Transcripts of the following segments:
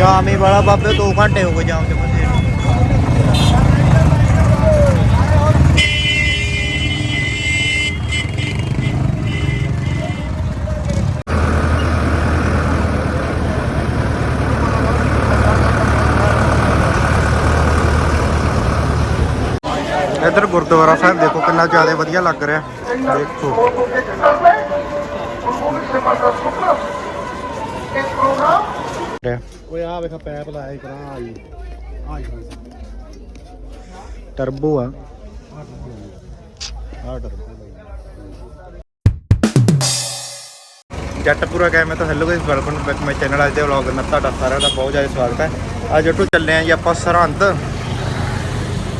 ਜਾਮ ਹੀ ਵਾਲਾ ਬਾਬੇ 2 ਘੰਟੇ ਹੋ ਗਏ ਜਾਮ ਚ ਫਸੇ ਇੱਧਰ ਗੁਰਦੁਆਰਾ ਸਾਹਿਬ ਦੇਖੋ ਕਿੰਨਾ ਜ਼ਿਆਦਾ ਵਧੀਆ ਲੱਗ ਰਿਹਾ। ਦੇਖੋ। ਓਏ ਆ ਵੇਖ ਪੈਪ ਲਾਇਆ ਕਰਾਂ ਆਈ ਆਈ ਟਰਬੋ ਆ। ਆ ਡਰ ਜੱਟਪੁਰਾ ਗਏ ਮੈਂ ਤਾਂ hello guys welcome back my channel ਅੱਜ ਦੇ ਵਲੌਗ ਨਾਲ ਤੁਹਾਡਾ ਸਾਰਿਆਂ ਦਾ ਬਹੁਤ ਜ਼ਿਆਦਾ ਸਵਾਗਤ ਹੈ। ਅੱਜ ਜੱਟੂ ਚੱਲੇ ਆਂ ਜੀ ਆਪਾਂ ਸਰਹੰਦ।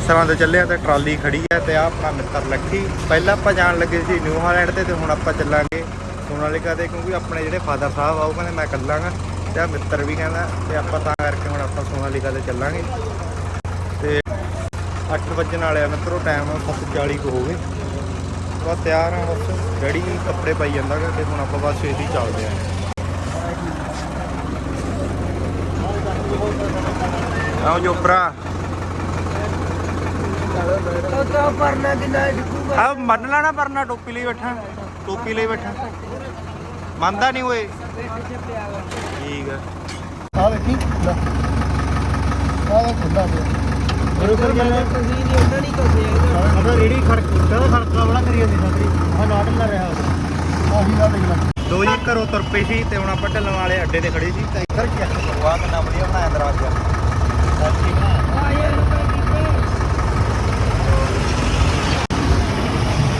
ਸਰਹੰਦ ਚੱਲੇ ਆਂ ਤੇ ਟਰਾਲੀ ਖੜੀ ਹੈ ਤੇ ਆ ਆਪਣਾ ਮਿੱਤਰ ਲੱਖੀ ਪਹਿਲਾਂ ਆਪਾਂ ਜਾਣ ਲੱਗੇ ਸੀ ਨਿਊ ਹਾਲੈਂਡ ਤੇ ਤੇ ਹੁਣ ਆਪਾਂ ਚੱਲਾਂਗੇ। ਸੋਨਾਲੀਕਾ ਤੇ ਕਿਉਂਕਿ ਆਪਣੇ ਜਿਹੜੇ ਫਾਦਰ ਸਾਹਿਬ ਆ ਉਹ ਕਹਿੰਦੇ ਮੈਂ ਇਕੱਲਾਂਗਾ ਤੇ ਆ ਮਿੱਤਰ ਵੀ ਕਹਿੰਦਾ ਤੇ ਆਪਾਂ ਤਾਂ ਕਰਕੇ ਹੁਣ ਆਪਾਂ ਸੋਨਾਲੀਕਾ ਤੇ ਚੱਲਾਂਗੇ। ਤੇ 8 ਵਜਣ ਵਾਲੇ ਆ ਮਿੱਤਰੋ ਟਾਈਮ 7:40 ਕੁ ਹੋ ਗਏ। ਬਸ ਤਿਆਰ ਆ ਬਸ ਡੈਡੀ ਕੱਪੜੇ ਪਾਈ ਜਾਂਦਾ ਤੇ ਹੁਣ ਆਪਾਂ ਬਸ ਛੇਤੀ ਚੱਲਦੇ ਆ। ਆਓ ਜੋ ਭਰਾ। ਤਾਂ ਪਰਨਾ ਕਿੰਨਾ ਡਿੱਗੂਗਾ ਆ। ਮੰਨ ਲੈਣਾ ਪਰਨਾ ਟੋਪੀ ਲਈ ਬੈਠਾ ਟੋਪੀ ਲਈ ਬੈਠਾ। ਮੰਨਦਾ ਨਹੀਂ ਓਏ। ਠੀਕ ਆ। ਆ ਵੇਖੀ ਲੈ। ਆ ਦਾ। ਖੁੱਲਾ ਪਿਆ ਬਰੋਬਰ ਗੱਲ ਹੈ ਤੁਸੀਂ ਨਹੀਂ ਉਹਨਾਂ ਨਹੀਂ ਕਰਦੇ ਸਾਡਾ ਰੇੜੀ ਖੜਕ ਕਦਾ ਖੜਕਾ ਬੜਾ ਕਰੀ ਜਾਂਦੀ ਸਾਡੀ ਆ ਨਾਟ ਲਾ ਰਿਹਾ ਆਹੀ ਦਾ ਦੇਖ ਲੈ ਦੋ ਜੀ ਘਰੋਂ ਤੁਰ ਪਏ ਸੀ ਤੇ ਹੁਣ ਆਪਾਂ ਢੱਲਣ ਵਾਲੇ ਅੱਡੇ ਤੇ ਖੜੇ ਸੀ। ਤੇ ਇੱਧਰ ਕਰੋ ਆ? ਕਿੰਨਾ ਵਧੀਆ ਬਣਾਇਆ ਦਰਵਾਜ਼ਾ। ਸੱਚੀ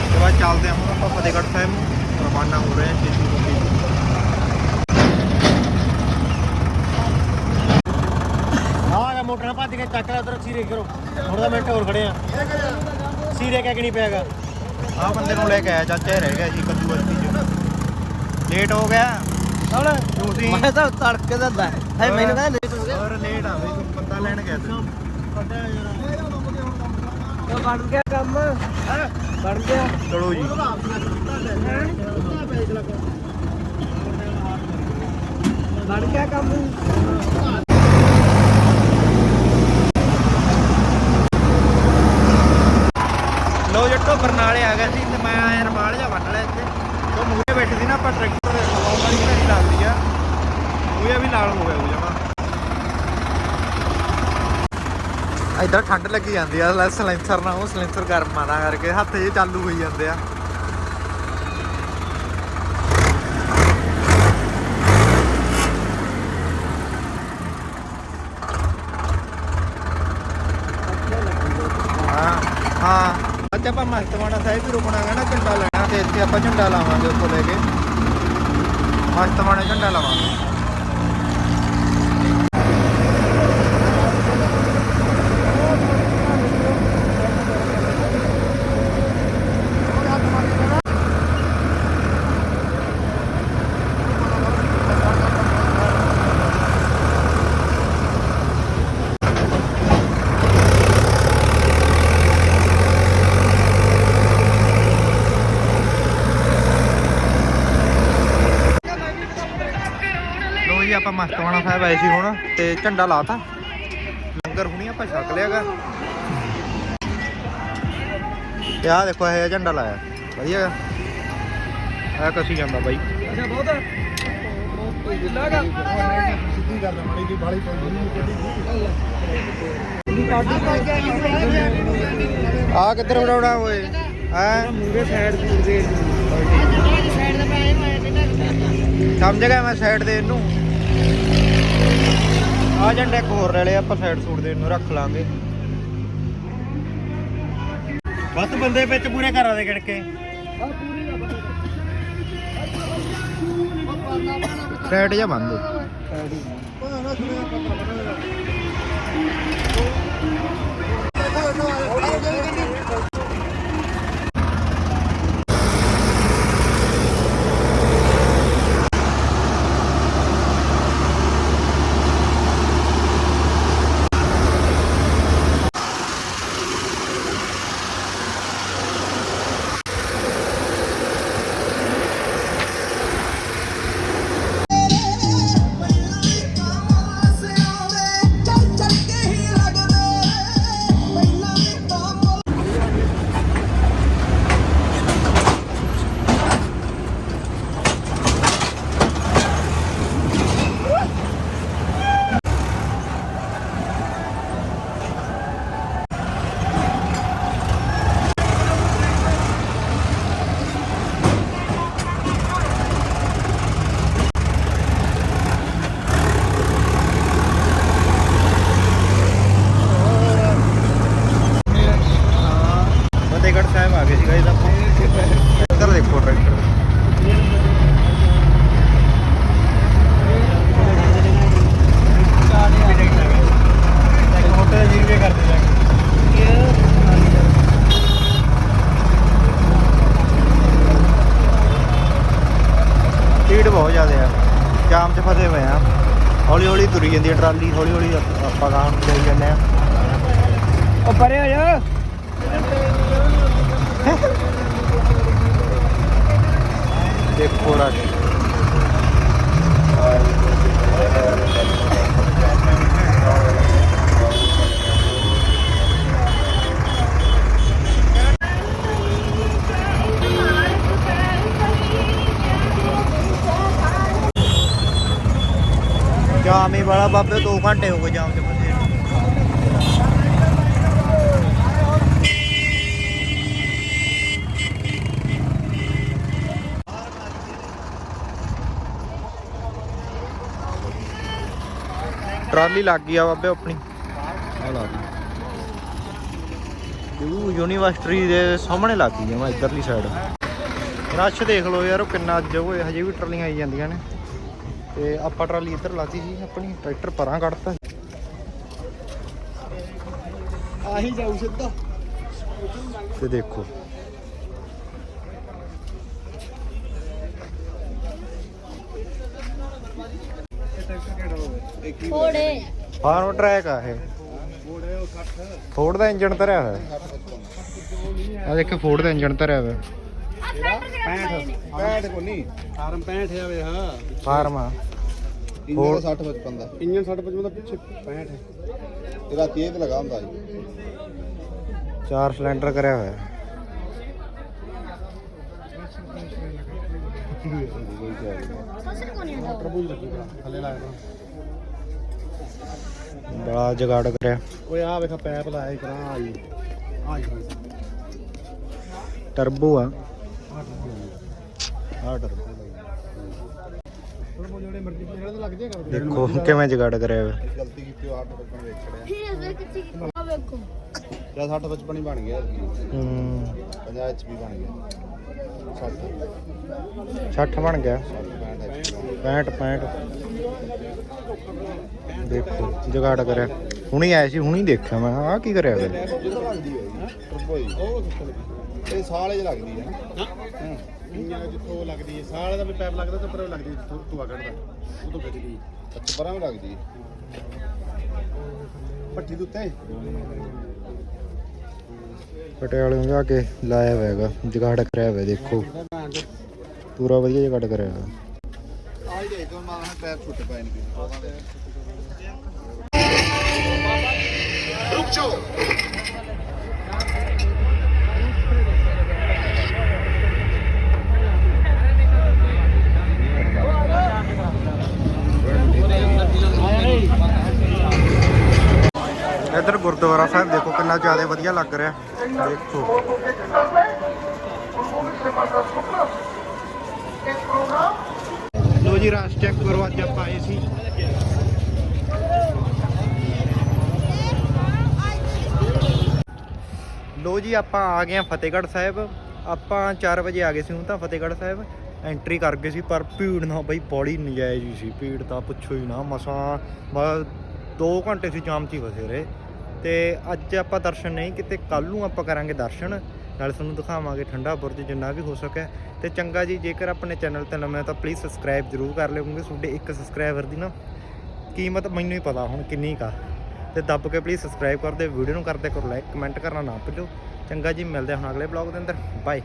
ਤੇ ਬਾਅਦ ਚੱਲਦੇ ਹਾਂ ਹੁਣ ਆਪਾਂ ਫਤਿਹਗੜ੍ਹ ਸਾਹਿਬ ਨੂੰ। ਰਵਾਨਾ ਹੋ ਰਹੇ ਹਾਂ ਛੇਤੀ ਛੇਤੀ ਆ ਜਾ ਮੋਟਰ ਨਾਲ ਭੱਜ ਕੇ ਚੱਕ ਲੈ ਉਧਰ ਸੀਰੇ ਕਰੋ। ਥੋੜਾ ਮਿੰਟ ਹੋਰ ਖੜੇ ਆ। ਸੀਰੇ ਕਹਿ ਕਿ ਨਹੀਂ ਪਿਆਗਾ ਆ ਬੰਦੇ ਨੂੰ ਲੈ ਕੇ ਆਇਆ ਚਾਚਾ ਹੀ ਰਹਿ ਗਿਆ ਜੀ ਕੱਦੂ ਅਰਤੀ ਚ ਲੇਟ ਹੋ ਗਿਆ। ਹੁਣ ਤੁਸੀਂ ਮੈਂ ਤਾਂ ਤੜਕੇ ਦਾ ਦਾ ਹੈ ਮੈਨੂੰ ਕਹਿੰਦਾ ਲੇਟ ਹੋ ਗਿਆ। ਹੋਰ ਲੇਟ ਆ ਬਈ ਤੂੰ ਬੰਦਾ ਲੈਣ ਗਿਆ ਸੀ ਤਾਂ ਬਣ ਗਿਆ ਕੰਮ। ਹਾਂ? ਬਣ ਗਿਆ। ਚਲੋ ਜੀ। ਬਣ ਗਿਆ ਕੰਮ। ਲੋ ਬਰਨਾਲੇ ਆ ਗਿਆ ਸੀ ਤੇ ਮੈਂ ਆਇਆ ਰਮਾਲ ਜਾ ਵੱਟ ਲਿਆ ਇੱਥੇ। ਉਹ ਮੂਹਰੇ ਬੈਠੀ ਸੀ ਨਾ, ਆਪਾਂ ਟਰੈਕਟਰ ਦੇ ਲਵਾਉਣ ਵਾਲੀ ਘੜੀ ਲੱਗਦੀ ਆ। ਮੂਹਰੇ ਵੀ ਨਾਲ ਹੋ ਗਿਆ ਉਹ ਜਮਾ। ਇਧਰ ਠੰਡ ਲੱਗੀ ਜਾਂਦੀ ਆ, ਲੈ ਸਲੈਂਸਰ ਨਾਲ ਉਹ ਸਲੈਂਸਰ ਗਰਮ ਆਣਾ ਕਰਕੇ ਹੱਥ ਜੇ ਚਾਲੂ ਹੋਈ ਜਾਂਦੇ ਆ ਹਾਂ ਹਾਂ ਅੱਜ ਆਪਾਂ ਮਸਤਵਾਣਾ ਸਾਹਿਬ ਵੀ ਰੁਕਣਾ ਹੈ ਨਾ, ਝੰਡਾ ਲੈਣਾ ਤੇ ਇੱਥੇ ਆਪਾਂ ਝੰਡਾ ਲਾਵਾਂਗੇ ਉੱਥੋਂ ਲੈ ਕੇ। ਮਸਤਵਾਣਾ ਝੰਡਾ ਲਾਵਾਂਗੇ ਲੋ ਜੀ ਆਪਾਂ ਮਸਤਵਾਣਾ ਸਾਹਿਬ ਆਏ ਸੀ ਹੁਣ ਤੇ ਝੰਡਾ ਲਾਤਾ। ਲੰਗਰ ਹੁਣੀ ਆਪਾਂ ਛਕ ਲਿਆਗਾ। ਤੇ ਆਹ ਦੇਖੋ ਇਹ ਝੰਡਾ ਲਾਇਆ। ਵਧੀਆ ਆ ਕਸੀ ਜਾਂਦਾ ਬਾਈ। ਅੱਛਾ ਬਹੁਤ ਆ ਕਿੱਧਰ ਵੜਾਉਣਾ ਓਏ? ਹੈ? ਮੂਰੇ ਸਾਈਡ ਦੇ ਸਮਝ ਗਿਆ ਮੈਂ ਸਾਈਡ ਦੇ ਇਹਨੂੰ। ਆ ਜੰਡ ਇੱਕ ਹੋਰ ਲੈ ਲਿਆ ਆਪਾਂ ਸਾਈਡ ਸੂਟ ਦੇ ਨੂੰ ਰੱਖ ਲਾਂਗੇ। ਬਸ ਬੰਦੇ ਵਿੱਚ ਪੂਰੇ ਘਰਾਂ ਦੇ ਗਿਣਕੇ। ਸਾਈਡ ਜਾਂ ਬੰਦ? ਸਾਈਡ ਹੀ। टाइम आ गया जी इधर देखो ट्रैक्टर स्पीड जाम च हैं। हौली हौली तुरी जी ट्राली। हौली हौली आप चली जाने परे हो जाओ ਦੇਖੋ ਰਸ਼। ਜਾਮ ਹੀ ਵਾਲਾ ਬਾਬੇ 2 ਘੰਟੇ ਹੋ ਗਏ ਜਾਮ 'ਚ। ਟਰਾਲੀ ਲੱਗ ਗਈ ਆ ਬਾਬੇ ਆਪਣੀ। ਆ ਲਾ ਦੀ। ਯੂ ਯੂਨੀਵਰਸਿਟੀ ਦੇ ਸਾਹਮਣੇ ਲੱਗ ਗਈ ਆ ਮੈਂ ਇਧਰਲੀ ਸਾਈਡ ਰਸ਼ ਦੇਖ ਲਓ ਯਾਰ ਉਹ ਕਿੰਨਾ ਅੱਜ ਹਜੇ ਵੀ ਟਰਾਲੀਆਂ ਆਈ ਜਾਂਦੀਆਂ ਨੇ। ਤੇ ਆਪਾਂ ਟਰਾਲੀ ਇੱਧਰ ਲਾਤੀ ਸੀ ਆਪਣੀ ਟਰੈਕਟਰ ਪਰਾਂ ਕੱਢਤਾ। ਆਹੀ ਜਾਊ ਸਿੱਧਾ। ਤੇ ਦੇਖੋ ਥੋੜੇ ਫਾਰਮ ਟਰੈਕ ਆ ਇਹ। ਫੋਰਡ ਦਾ ਇੰਜਨ ਧਰਿਆ ਹੋਇਆ। ਆ ਦੇਖੋ ਫੋਰਡ ਦਾ ਇੰਜਨ ਧਰਿਆ ਹੋਇਆ। 65 ਕੋ ਨਹੀਂ। ਆਰਮ 65 ਆ ਵੇ ਹਾਂ। ਫਾਰਮ ਆ। ਇੰਜਨ 60 55 ਦਾ। ਇੰਜਨ 60 55 ਦਾ ਪਿੱਛੇ 65 ਹੈ ਇਹਦਾ ਤੇਜ਼ ਲਗਾ ਹੁੰਦਾ ਜੀ। ਚਾਰ ਸਿਲੰਡਰ ਕਰਿਆ ਹੋਇਆ। ਟਰਬੋ ਹੀ ਲੱਗੀ ਭਰਾ ਥੱਲੇ ਲਾਇਆ ਬੜਾ ਜਗਾੜ ਕਰਿਆ। ਓਏ ਆ ਵੇਖਾ ਪੈਪ ਲਾਇਆ ਕਰਾਂ ਆਈ ਆਈ ਟਰਬੋ ਆ। ਆ। ਟਰਬੋ ਟਰਬੋ ਜਿਹੜੇ ਮਰਜ਼ੀ ਜਿਹੜੇ ਲੱਗ ਜਾਏਗਾ ਦੇਖੋ ਕਿਵੇਂ ਜਗਾੜ ਕਰਿਆ ਗਲਤੀ ਕੀਤੀ 8 55 ਵੇਚ ਛੜਿਆ ਫਿਰ ਅਸਰ ਕਿੱਥੇ ਆ ਵੇਖੋ। ਜਾਂ 60 55 ਹੀ ਬਣ ਗਿਆ। ਹੂੰ। 50 ਐਚਪੀ ਬਣ ਗਿਆ। 60 60 ਬਣ ਗਿਆ। 65 65 65 ਦੇਖੋ ਜਗਾੜ ਕਰਿਆ। ਹੁਣੀ ਆਇਆ ਸੀ ਹੁਣੀ ਦੇਖਿਆ ਮੈਂ। ਆ ਕੀ ਕਰਿਆ ਜੀ ਇਹ ਸਾਲ ਚ ਲੱਗਦੀ ਹੈ ਨਾ। ਇੰਜਨ ਜਿੱਥੋਂ ਲੱਗਦੀ ਹੈ ਸਾਲ ਦਾ ਵੀ ਪੈਪ ਲੱਗਦਾ ਤੇ ਪਰ ਲੱਗਦੀ ਜਿੱਥੋਂ ਧੂਆ ਕੱਢਦਾ। ਉਹ ਤੋਂ ਖਿੱਚ ਗਈ। ਅੱਛਾ ਪਰਾਂ ਲੱਗਦੀ ਹੈ। ਭੱਠੀ ਦੇ ਉੱਤੇ? ਪਟਿਆਲੇ ਜਾ ਕੇ ਲਾਇਆ ਹੋਇਆ ਹੈਗਾ। ਜਗਾੜ ਕਰਿਆ ਹੋਇਆ, ਦੇਖੋ। ਪੂਰਾ ਵਧੀਆ ਜਗਾੜ ਕਰਿਆ ਹੋਇਆ। ਆਜ ਦੇ ਮਾਂ, ਪੈਰ ਛੁੱਟ ਪਏ ਨੇ ਉਹਨਾਂ ਦੇ ਇੱਧਰ ਗੁਰਦੁਆਰਾ ਦੇਖੋ ਕਿੰਨਾ ਜ਼ਿਆਦਾ ਵਧੀਆ ਲੱਗ ਰਿਹਾ। ਦੇਖੋ। ਲੋ ਜੀ ਰਾਸ ਚੈੱਕ ਕਰੋ, ਅੱਜ ਆਪਾਂ ਆਏ ਸੀ। ਲੋ ਜੀ, ਆਪਾਂ ਆ ਗਏ ਆ ਫਤਿਹਗੜ੍ਹ ਸਾਹਿਬ। ਆਪਾਂ 4 ਵਜੇ ਆ ਗਏ ਸੀ ਹੁਣ ਤਾਂ ਫਤਿਹਗੜ੍ਹ ਸਾਹਿਬ। ਐਂਟਰੀ ਕਰ ਗਏ ਸੀ, ਪਰ ਭੀੜ ਨਾ, ਬਈ ਬੜੀ ਨਜਾਇਜ਼ ਹੀ ਸੀ। ਭੀੜ ਤਾਂ ਪੁੱਛੋ ਹੀ ਨਾ, ਮਸਾਂ ਬਸ 2 ਘੰਟੇ ਸੀ ਜਾਮ 'ਚ ਹੀ ਫਸੇ ਰਹੇ। ਤੇ ਅੱਜ ਆਪਾਂ ਦਰਸ਼ਨ ਨਹੀਂ, ਕਿਤੇ ਕੱਲ ਨੂੰ ਆਪਾਂ ਕਰਾਂਗੇ ਦਰਸ਼ਨ। ਨਾਲ ਤੁਹਾਨੂੰ ਦਿਖਾਵਾਂਗੇ ਠੰਡਾ ਬੁਰਜ ਜਿੰਨਾ ਵੀ ਹੋ ਸਕੇ ਤੇ ਚੰਗਾ ਜੀ, ਜੇਕਰ ਆਪਣੇ ਚੈਨਲ ਤੇ ਨਵੇਂ ਹੋ ਤਾਂ ਪਲੀਜ਼ ਸਬਸਕ੍ਰਾਈਬ ਜ਼ਰੂਰ ਕਰ ਲਿਓ, ਕਿਉਂਕਿ ਤੁਹਾਡੇ ਇੱਕ ਸਬਸਕ੍ਰਾਈਬਰ ਦੀ ਨਾ ਕੀਮਤ ਮੈਨੂੰ ਹੀ ਪਤਾ ਹੁਣ ਕਿੰਨੀ ਕਾ ਤੇ ਦੱਬ ਕੇ ਪਲੀਜ਼ ਸਬਸਕ੍ਰਾਈਬ ਕਰ ਦਿਓ ਵੀਡੀਓ ਨੂੰ ਕਰਦੇ ਕਰੋ ਲਾਈਕ ਕਮੈਂਟ ਕਰਨਾ ਨਾ ਭੁੱਲੋ। ਚੰਗਾ ਜੀ, ਮਿਲਦੇ ਹਾਂ ਹੁਣ ਅਗਲੇ ਬਲੌਗ ਦੇ ਅੰਦਰ। ਬਾਏ